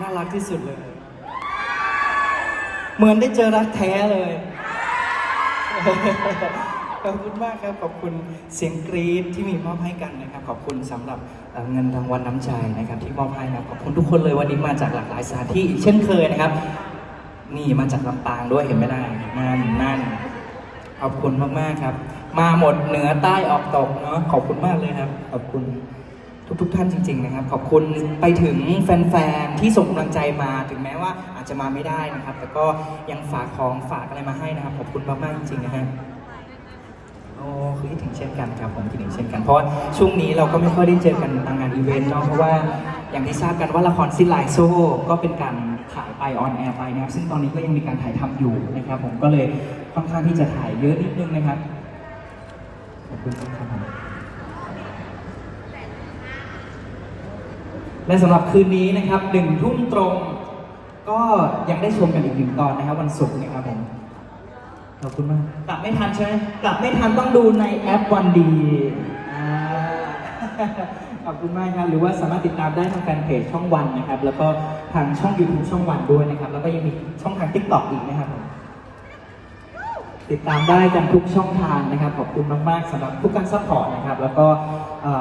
น่ารักที่สุดเลย เหมือนได้เจอรักแท้เลย ขอบคุณมากครับ ขอบคุณเสียงกรี๊ดที่มีมอบให้กันนะครับ ขอบคุณสำหรับเงินรางวัลน้ำใจนะครับ ที่มอบให้นะครับ ขอบคุณทุกคนเลยวันนี้มาจากหลากหลายสถานที่อีกเช่นเคยนะครับ นี่มาจากลำปางด้วยเห็นไหมล่ะนั่นนั่นขอบคุณมากๆครับ มาหมดเหนือใต้ออกตกเนาะขอบคุณมากเลยครับ ขอบคุณ ทุกๆท่านจริง ๆ นะครับ ขอบคุณไปถึงแฟนๆที่ส่งกำลังใจมาถึงแม้ว่าอาจจะมาไม่ได้นะครับ แต่ก็ยังฝากของฝากอะไรมาให้นะครับ ขอบคุณมากๆจริงๆนะฮะโอ้คือคิดถึงเช่นกันครับผมคิดถึงเช่นกัน เพราะว่าช่วงนี้เราก็ไม่ค่อยได้เจอกันตามงานอีเวนต์เนาะเพราะว่าอย่างที่ทราบกันว่าละครซิลไลโซก็เป็นการถ่ายไปออนแอร์ไปนะครับ ซึ่งตอนนี้ก็ยังมีการถ่ายทำอยู่นะครับ ผมก็เลยค่อนข้างที่จะถ่ายเยอะนิดนึงนะครับขอบคุณครับผม และสำหรับคืนนี้นะครับหนึ่งทุ่มตรง ก็ยังได้ชมกันอีกหนึ่งตอนนะครับ วันศุกร์นะครับผมขอบคุณมาก กลับไม่ทันใช่ไหมกลับไม่ทันต้องดูในแอปวันดีอ่าขอบคุณมากครับ หรือว่าสามารถติดตามได้ทางแฟนเพจช่องวันนะครับ แล้วก็ทางช่อง YouTube ช่องวันด้วยนะครับ แล้วก็ยังมีช่องทาง TikTok อีกนะครับผม ติดตามได้กันทุกช่องทางนะครับ ขอบคุณมาก ๆสำหรับทุกการซัพพอร์ตนะครับ แล้วก็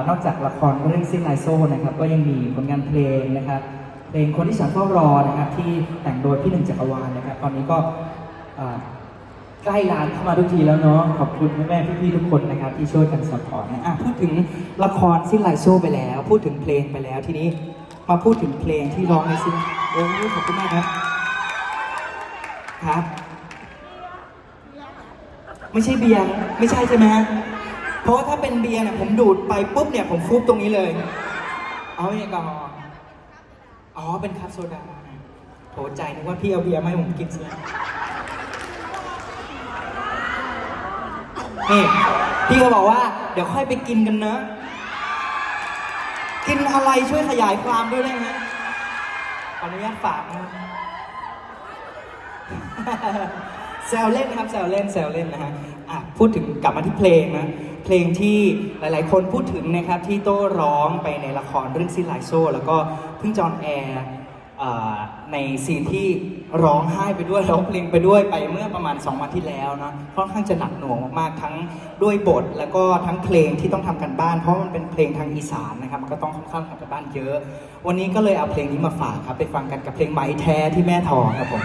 นอกจากละครเรื่องซิงไลโซนะครับ ก็ยังมีผลงานเพลงนะครับ เพลงคนที่ฉันเฝ้ารอนะครับ ที่แต่งโดยพี่หนึ่งจักรวาลนะครับ ตอนนี้ก็ใกล้ร้านเข้ามาทุกทีแล้วเนาะขอบคุณแม่ๆพี่ๆทุกคนนะครับ ที่ช่วยกันสปอร์ตนะอะพูดถึงละครสิ้นไลโซไปแล้ว พูดถึงเพลงไปแล้วทีนี้มาพูดถึงเพลงที่ร้องในซิงโอ้ขอบคุณมากครับครับ ไม่ใช่เบียร์ไม่ใช่ใช่ไหมฮะเพราะว่าถ้าเป็นเบียร์เนี่ยผมดูดไปปุ๊บเนี่ยผมฟุบตรงนี้เลย เอาแอลกอฮอล์อ๋อเป็นคัพโซดาโถใจนึกว่าพี่เอาเบียร์มาให้ผมกินซะนี่พี่ก็บอกว่า เดี๋ยวค่อยไปกินกันเนอะกินอะไรช่วยขยายความด้วยได้ไหมขออนุญาตฝากนะ แซวเล่นนะครับแซวเล่นแซวเล่นนะฮะอะพูดถึงกลับมาที่เพลงนะเพลงที่หลาย ๆ คนพูดถึงนะครับที่โต้ร้องไปในละครเรื่องซิลไลโซแล้วก็เพิ่งจอนแอร์ในซีนที่ร้องไห้ไปด้วยร้องเพลงไปด้วยไปเมื่อประมาณ 2 วันที่แล้วนะค่อนข้างจะหนักหน่วงมากๆทั้งด้วยบท แล้วก็ทั้งเพลงที่ต้องทำกันบ้าน เพราะมันเป็นเพลงทางอีสานนะครับมันก็ต้องค่อนข้างทำกันบ้านเยอะ วันนี้ก็เลยเอาเพลงนี้มาฝากครับไปฟังกันกับเพลงไหมแท้ที่แม่ทองครับผม